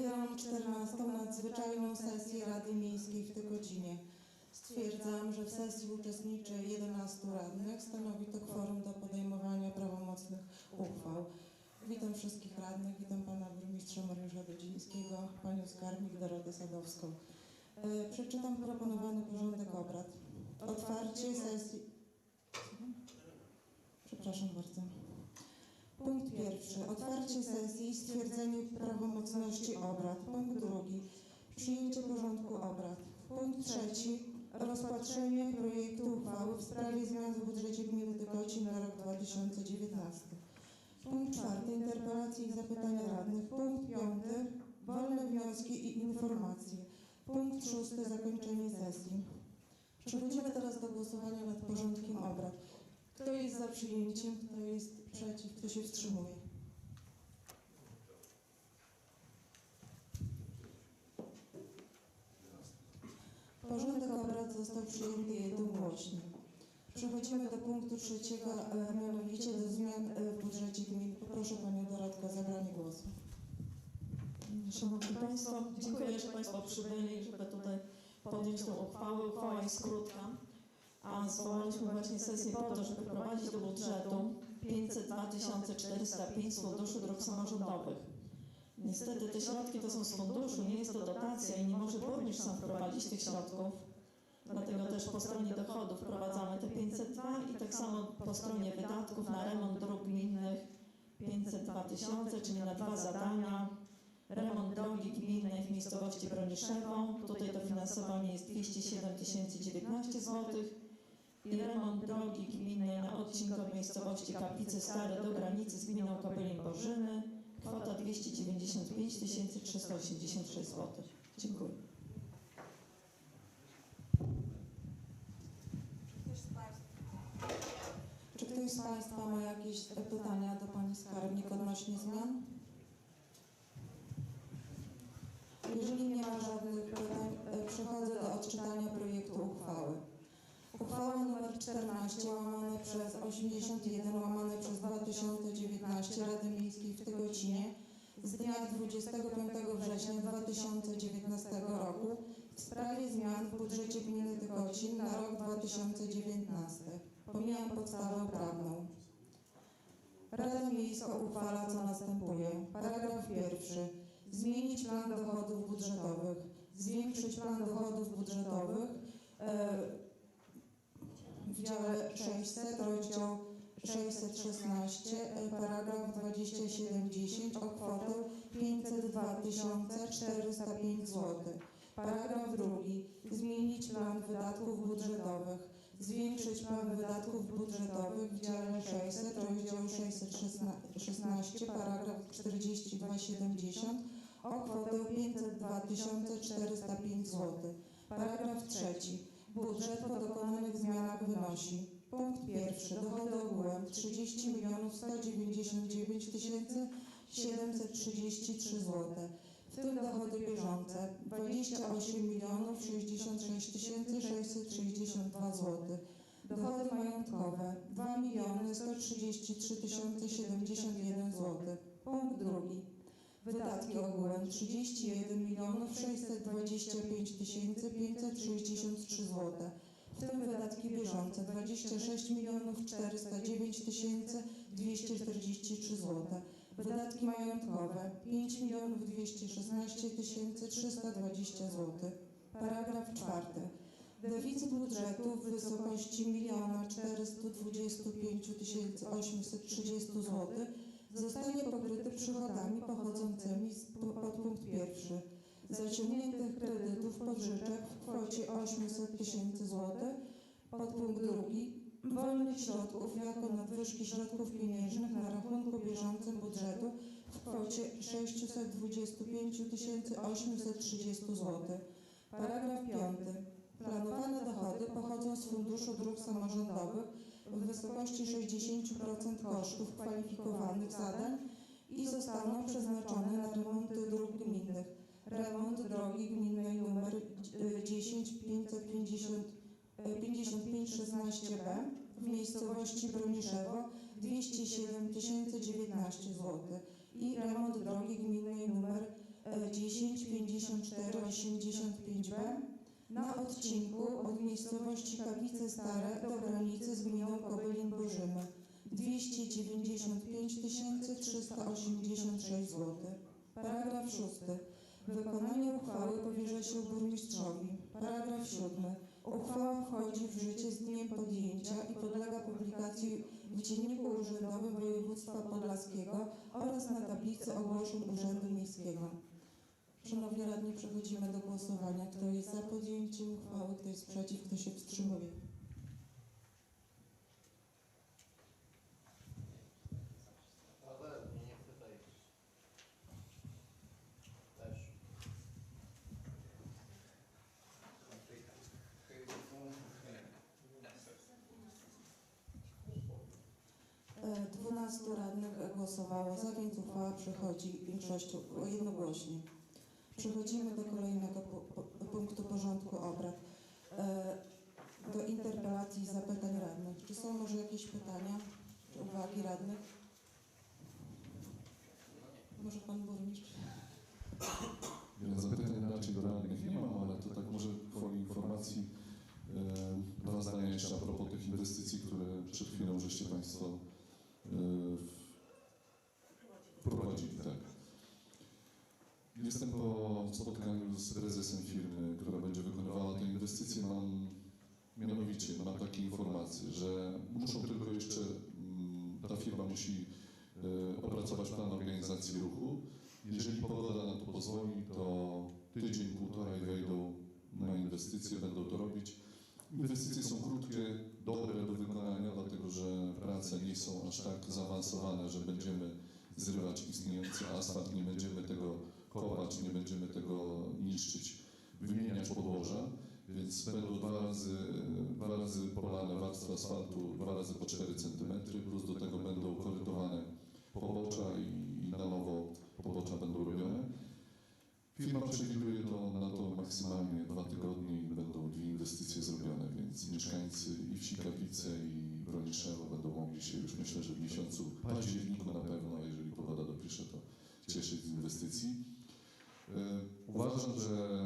Otwieram 14. nadzwyczajną sesję Rady Miejskiej w Tykocinie. Stwierdzam, że w sesji uczestniczy 11 radnych. Stanowi to kworum do podejmowania prawomocnych uchwał. Witam wszystkich radnych, witam pana burmistrza Mariusza Dodzińskiego, panią skarbnik Dorotę Sadowską. E, Przeczytam proponowany porządek obrad. Otwarcie sesji... Przepraszam bardzo. Pierwszy. Otwarcie sesji i stwierdzenie prawomocności obrad. Punkt drugi. Przyjęcie porządku obrad. Punkt trzeci. Rozpatrzenie projektu uchwały w sprawie zmian w budżecie gminy Tykocin na rok 2019. Punkt czwarty. Interpelacje i zapytania radnych. Punkt piąty. Wolne wnioski i informacje. Punkt szósty. Zakończenie sesji. Przechodzimy teraz do głosowania nad porządkiem obrad. Kto jest za przyjęciem, kto jest przeciw, kto się wstrzymuje? Porządek obrad został przyjęty jednogłośnie. Przechodzimy do punktu trzeciego, e, mianowicie do zmian e, w budżecie gmin. Poproszę Panią Dorotkę o zabranie głosu. Szanowni Państwo, dziękuję, że Państwo przybyli, żeby tutaj podjąć tę uchwałę. Uchwała jest krótka, a zwołaliśmy właśnie sesję po to, żeby wprowadzić do budżetu 502 405 z Dróg Samorządowych. Niestety te środki to są z funduszu, nie jest to dotacja i nie może burmistrz sam wprowadzić tych środków. Dlatego też po stronie dochodów wprowadzamy te 502 i tak samo po stronie wydatków na remont dróg gminnych 502 tysiące, czyli na dwa zadania. Remont drogi gminnej w miejscowości Broniszewo. Tutaj dofinansowanie jest 207 019 zł. I remont drogi gminnej na odcinku od miejscowości Kaplice Stare do granicy z gminą Kobyliń Bożyny. Kwota 295 386 zł. Dziękuję. Czy ktoś z Państwa ma jakieś pytania do Pani Skarbnik odnośnie zmian? Jeżeli nie ma żadnych pytań, e, przechodzę do odczytania projektu uchwały. Uchwała nr 14 łamane przez 81 łamane przez 2019 Rady Miejskiej w Tygocinie z dnia 25 września 2019 roku w sprawie zmian w budżecie gminy Tykocin na rok 2019. Pomijam podstawę prawną. Rada Miejska uchwala co następuje. Paragraf pierwszy. Zmienić plan dochodów budżetowych. Zwiększyć plan dochodów budżetowych e, w dziale 600, rozdział 616, e, paragraf 2710 o kwotę 502 405 zł. Paragraf drugi. Zmienić plan wydatków budżetowych. Zwiększyć plan wydatków budżetowych w dziale 600, rozdział 616, paragraf 4270 o kwotę 502 405 zł. Paragraf trzeci. Budżet po dokonanych zmianach wynosi punkt pierwszy. Dochody ogółem 30 199 733 zł. W tym dochody bieżące 28 milionów 66 662 zł. Dochody majątkowe 2 miliony 133 071 zł. Punkt drugi. Wydatki ogółem 31 milionów 625 563 zł. W tym wydatki bieżące 26 milionów 409 243 zł. Wydatki majątkowe 5 milionów 216 320 zł. Paragraf czwarty. Deficyt budżetu w wysokości 1 425 830 zł zostanie pokryty przychodami pochodzącymi z podpunkt pierwszy zaciągniętych kredytów pożyczek w kwocie 800 tysięcy złotych, podpunkt drugi wolnych środków jako nadwyżki środków pieniężnych na rachunku bieżącym budżetu w kwocie 625 830 zł. Paragraf 5. Planowane dochody pochodzą z Funduszu Dróg Samorządowych w wysokości 60% kosztów kwalifikowanych zadań i zostaną przeznaczone na remonty dróg gminnych. Remont drogi gminnej nr 10 550 5516B w miejscowości Broniszewo 207 019 zł i remont drogi gminnej nr e, 10 54 85B na odcinku od miejscowości Kaplice Stare do granicy z gminą Kobylin Bożymy 295 386 zł. Paragraf 6. Wykonanie uchwały powierza się burmistrzowi. Paragraf 7. Uchwała wchodzi w życie z dniem podjęcia i podlega publikacji w Dzienniku Urzędowym Województwa Podlaskiego oraz na tablicy ogłoszeń Urzędu Miejskiego. Szanowni Radni, przechodzimy do głosowania. Kto jest za podjęciem uchwały, kto jest przeciw, kto się wstrzymuje? Ale mnie nie pytaj. Też. E, 12 radnych głosowało za, więc uchwała przechodzi większością jednogłośnie. Przechodzimy do kolejnego pu- pu- punktu porządku obrad. E, Do interpelacji i zapytań radnych. Czy są może jakieś pytania, czy uwagi radnych? Może pan burmistrz? Ja zapytań raczej do radnych nie mam, ale to tak może gwoli informacji e, dwa zdania jeszcze a propos tych inwestycji, które przed chwilą żeście Państwo e, wprowadzili. Tak. Jestem po spotkaniu z prezesem firmy, która będzie wykonywała te inwestycje. Mam mianowicie mam takie informacje, że muszą tylko jeszcze mm, ta firma musi e, opracować plan organizacji ruchu. Jeżeli pogoda na to pozwoli, to tydzień, półtora i wejdą na inwestycje, będą to robić. Inwestycje są krótkie, dobre do wykonania, dlatego że prace nie są aż tak zaawansowane, że będziemy zrywać istniejący asfalt, nie będziemy tego kopać, nie będziemy tego niszczyć, wymieniać podłoża, więc będą dwa razy, dwa razy polane warstwy asfaltu, dwa razy po 4 cm, plus do tego będą korytowane pobocza i, i na nowo pobocza będą robione. Firma przewiduje to na to maksymalnie dwa tygodnie i będą dwie inwestycje zrobione, więc mieszkańcy i wsi Kaplice i Broniszewo będą mogli się już myślę, że w miesiącu październiku na pewno, dopisze, to cieszyć z inwestycji. E, Uważam, że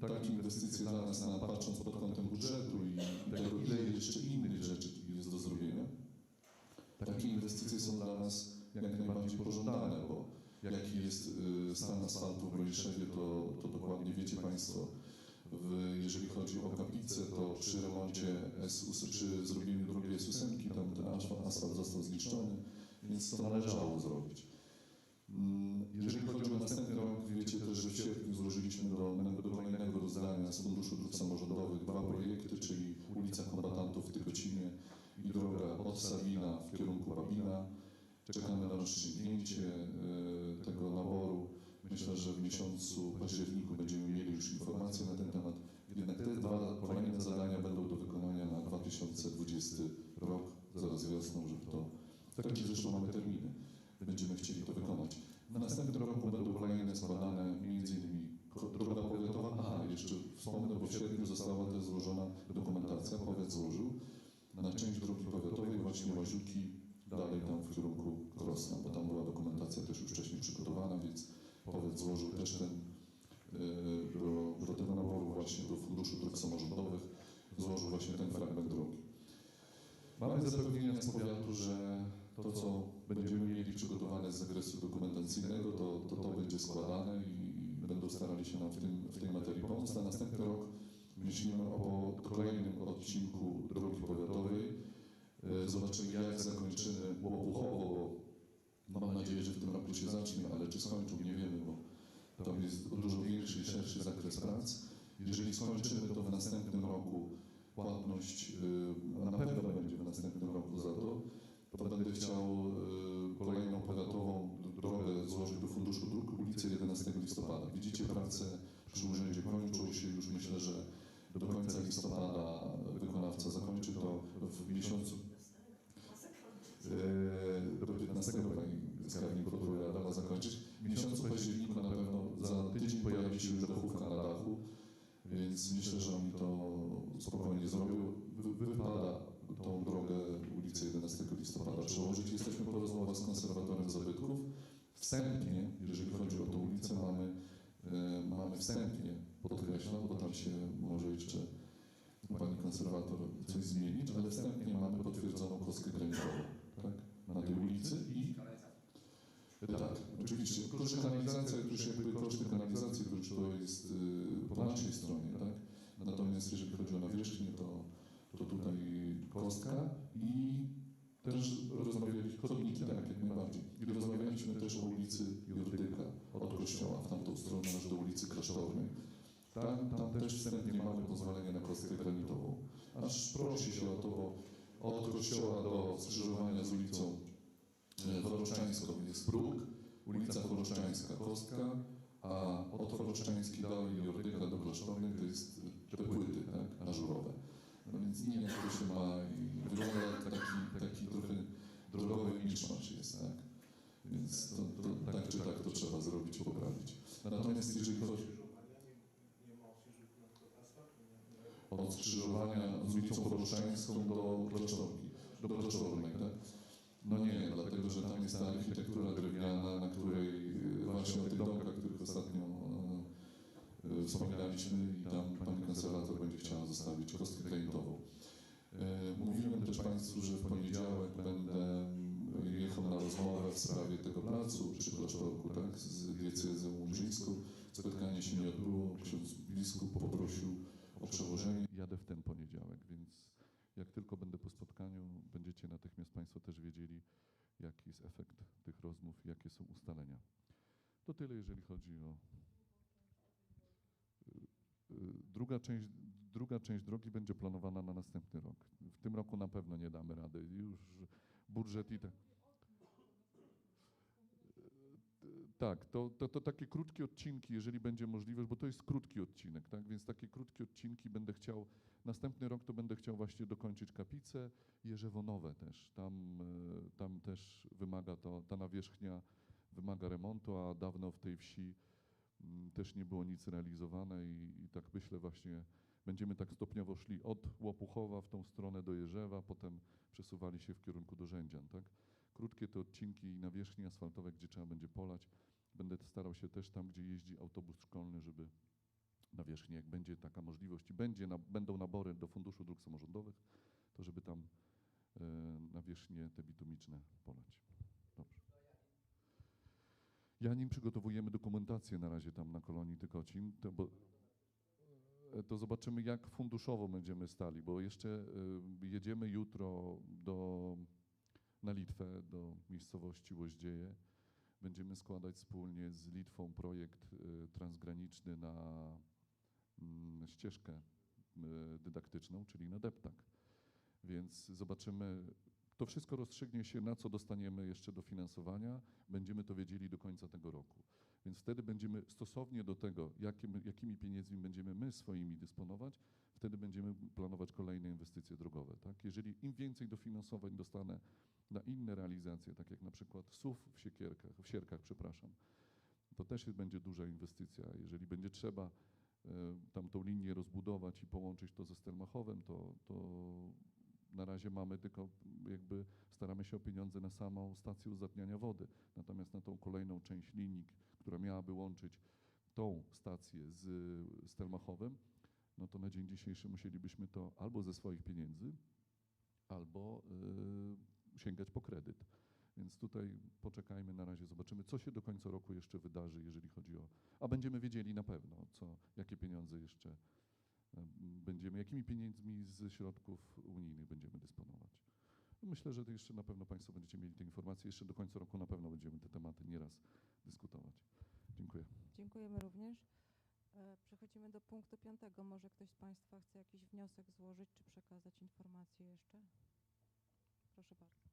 takie inwestycje dla nas, na, patrząc pod kątem budżetu i tego, ile jeszcze innych rzeczy jest do zrobienia, takie inwestycje są dla nas jak najbardziej pożądane, bo jaki jest y, stan asfaltu w Broniszewie, to, to dokładnie wiecie Państwo. W, jeżeli chodzi o kaplicę, to przy remoncie S8, przy zrobieniu drugiej S8, tam ten asfalt został zniszczony, więc to należało zrobić. Mm, Jeżeli chodzi o następny rok, wiecie też, że w sierpniu złożyliśmy do, do kolejnego rozdania z Funduszu Dróg Samorządowych dwa projekty, czyli ulica Kombatantów w Tykocinie i droga od Sabina w kierunku Babina. Czekamy na rozstrzygnięcie e, tego naboru. Myślę, że w miesiącu październiku będziemy mieli już informacje na ten temat. Jednak te dwa kolejne zadania będą do wykonania na 2020 rok, zaraz wiosną, żeby to... Takie zresztą mamy terminy. Będziemy chcieli to wykonać. W następnym roku będą kolejne składane ko- droga powiatowa. Aha, jeszcze wspomnę, bo w sierpniu została też złożona dokumentacja, powiat złożył na część drogi powiatowej właśnie Łaziuki dalej tam w kierunku Krosna, bo tam była dokumentacja też już wcześniej przygotowana, więc powiat złożył też ten do, do tego naboru właśnie do Funduszu Dróg Samorządowych złożył właśnie ten fragment drogi. Mamy zapewnienia z powiatu, że to, co będziemy mieli przygotowane z zakresu dokumentacyjnego, to to, to będzie składane i, będą starali się nam w, tym, w tej materii pomóc. Na następny rok myślimy o kolejnym odcinku drogi powiatowej. E, Zobaczymy, jak zakończymy Łopuchowo, bo mam nadzieję, że w tym roku się zacznie, ale czy skończą, nie wiemy, bo tam jest dużo większy i szerszy zakres prac. Jeżeli skończymy to w następnym roku, płatność y, na pewno będzie w następnym roku za to, to będę chciał y, kolejną powiatową drogę złożyć do Funduszu Dróg ulicę 11 listopada. Widzicie, prace przy urzędzie kończą się już myślę, że do końca listopada wykonawca zakończy to w miesiącu wstępnie, jeżeli chodzi o tę ulicę, mamy, e, mamy wstępnie, podkreślam, bo tam się może jeszcze pani konserwator coś zmienić, ale wstępnie mamy potwierdzoną kostkę granicową, tak? Na tej ulicy i... Tak, oczywiście. Koszty kanalizacji, już jakby koszty kanalizacji, już to jest y, po naszej stronie, tak? Natomiast jeżeli chodzi o nawierzchnię, to, to tutaj kostka i też rozmawialiśmy, chodniki, tak, jak najbardziej. I rozmawialiśmy też o ulicy Jordyka, od kościoła w tamtą stronę aż do ulicy Klasztornej. Tam, tam też wstępnie mamy pozwolenie na kostkę granitową. Aż prosi się o to, bo od kościoła do skrzyżowania z ulicą e, Choroszczańską jest próg, ulica Choroszczańska kostka, a od Choroszczańskiej dalej Jordyka do Klasztornej to jest te płyty, tak, ażurowe. No więc nie wiem, jak to się ma i wygląda jak taki, taki trochę drogowy miszmasz jest, tak? Więc to, to, tak czy tak to poprawić. Natomiast jeżeli chodzi od skrzyżowania z ulicą Choroszczańską do Klasztorki, do tak? No nie, dlatego że tam jest ta architektura drewniana, na której y, właśnie o tych domkach, których ostatnio y, wspominaliśmy i tam pani konserwator będzie chciała zostawić kostkę granitową. E, Mówiłem też Państwu, że w poniedziałek będę rozmowę w sprawie tego placu przy klasztorku, tak, z diecezją łomżyńską. Spotkanie się nie odbyło, ksiądz biskup poprosił o przełożenie. Jadę w ten poniedziałek, więc jak tylko będę po spotkaniu, będziecie natychmiast Państwo też wiedzieli, jaki jest efekt tych rozmów, jakie są ustalenia. To tyle, jeżeli chodzi o Y, Druga część, druga część drogi będzie planowana na następny rok. W tym roku na pewno nie damy rady. Już budżet i tak. Tak, to, to, to takie krótkie odcinki, jeżeli będzie możliwość, bo to jest krótki odcinek, tak? Więc takie krótkie odcinki będę chciał. Następny rok to będę chciał właśnie dokończyć kapicę, Jerzewonowe też. Tam, e, tam też wymaga to, ta nawierzchnia wymaga remontu, a dawno w tej wsi mm, też nie było nic realizowane i, i tak myślę właśnie będziemy tak stopniowo szli od Łopuchowa w tą stronę do Jerzewa, potem przesuwali się w kierunku do Rzędzian, tak? Krótkie te odcinki nawierzchni asfaltowej, gdzie trzeba będzie polać. Będę starał się też tam, gdzie jeździ autobus szkolny, żeby nawierzchni, jak będzie taka możliwość i będzie, na, będą nabory do Funduszu Dróg Samorządowych, to żeby tam e, nawierzchnie te bitumiczne polać. Dobrze. Janim przygotowujemy dokumentację na razie tam na kolonii Tykocin, to, bo, e, to zobaczymy jak funduszowo będziemy stali, bo jeszcze e, jedziemy jutro do, na Litwę, do miejscowości Łoździeje. Będziemy składać wspólnie z Litwą projekt e, transgraniczny na mm, ścieżkę e, dydaktyczną, czyli na deptak. Więc zobaczymy, to wszystko rozstrzygnie się, na co dostaniemy jeszcze dofinansowania. Będziemy to wiedzieli do końca tego roku. Więc wtedy będziemy stosownie do tego, jakim, jakimi pieniędzmi będziemy my swoimi dysponować, wtedy będziemy planować kolejne inwestycje drogowe. Tak? Jeżeli im więcej dofinansowań dostanę na inne realizacje, tak jak na przykład SUV w Siekierkach, w Sierkach, przepraszam, to też będzie duża inwestycja. Jeżeli będzie trzeba e, tam tą linię rozbudować i połączyć to ze Stelmachowem, to, to na razie mamy tylko jakby staramy się o pieniądze na samą stację uzatniania wody. Natomiast na tą kolejną część linii, która miałaby łączyć tą stację z Stelmachowem, no to na dzień dzisiejszy musielibyśmy to albo ze swoich pieniędzy, albo y, sięgać po kredyt. Więc tutaj poczekajmy na razie, zobaczymy, co się do końca roku jeszcze wydarzy, jeżeli chodzi o. A będziemy wiedzieli na pewno, co, jakie pieniądze jeszcze y, będziemy, jakimi pieniędzmi z środków unijnych będziemy dysponować. No Myślę, że to jeszcze na pewno Państwo będziecie mieli te informacje. Jeszcze do końca roku na pewno będziemy te tematy nieraz dyskutować. Dziękuję. Dziękujemy również. E, Przechodzimy do punktu piątego. Może ktoś z Państwa chce jakiś wniosek złożyć, czy przekazać informację jeszcze? Proszę bardzo.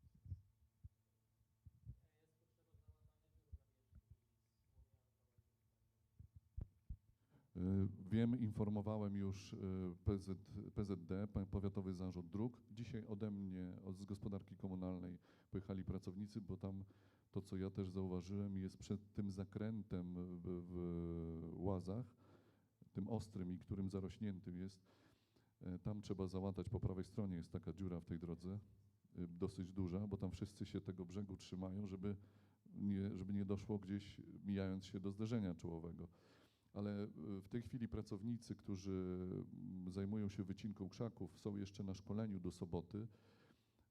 Y, Wiem, informowałem już y, PZ, PZD, Powiatowy Zarząd Dróg. Dzisiaj ode mnie, od, z gospodarki komunalnej pojechali pracownicy, bo tam to, co ja też zauważyłem, jest przed tym zakrętem w, w Łazach, tym ostrym i którym zarośniętym jest, e, tam trzeba załatać, po prawej stronie jest taka dziura w tej drodze, y, dosyć duża, bo tam wszyscy się tego brzegu trzymają, żeby nie, żeby nie doszło gdzieś, mijając się do zderzenia czołowego. ale y, w tej chwili pracownicy, którzy zajmują się wycinką krzaków, są jeszcze na szkoleniu do soboty,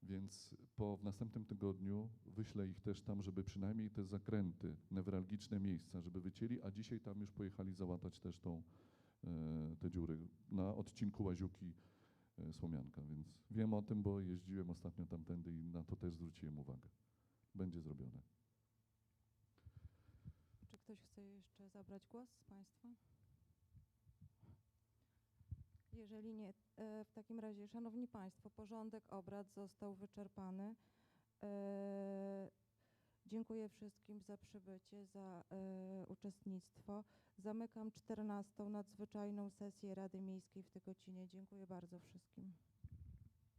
więc po w następnym tygodniu wyślę ich też tam, żeby przynajmniej te zakręty, newralgiczne miejsca, żeby wycięli, a dzisiaj tam już pojechali załatać też tą, e, te dziury na odcinku Łaziuki e, Słomianka, więc wiem o tym, bo jeździłem ostatnio tamtędy i na to też zwróciłem uwagę. Będzie zrobione. Czy ktoś chce jeszcze zabrać głos z Państwa? Jeżeli nie, e, w takim razie, Szanowni Państwo, porządek obrad został wyczerpany. E, Dziękuję wszystkim za przybycie, za e, uczestnictwo. Zamykam 14. nadzwyczajną sesję Rady Miejskiej w Tygocinie. Dziękuję bardzo wszystkim.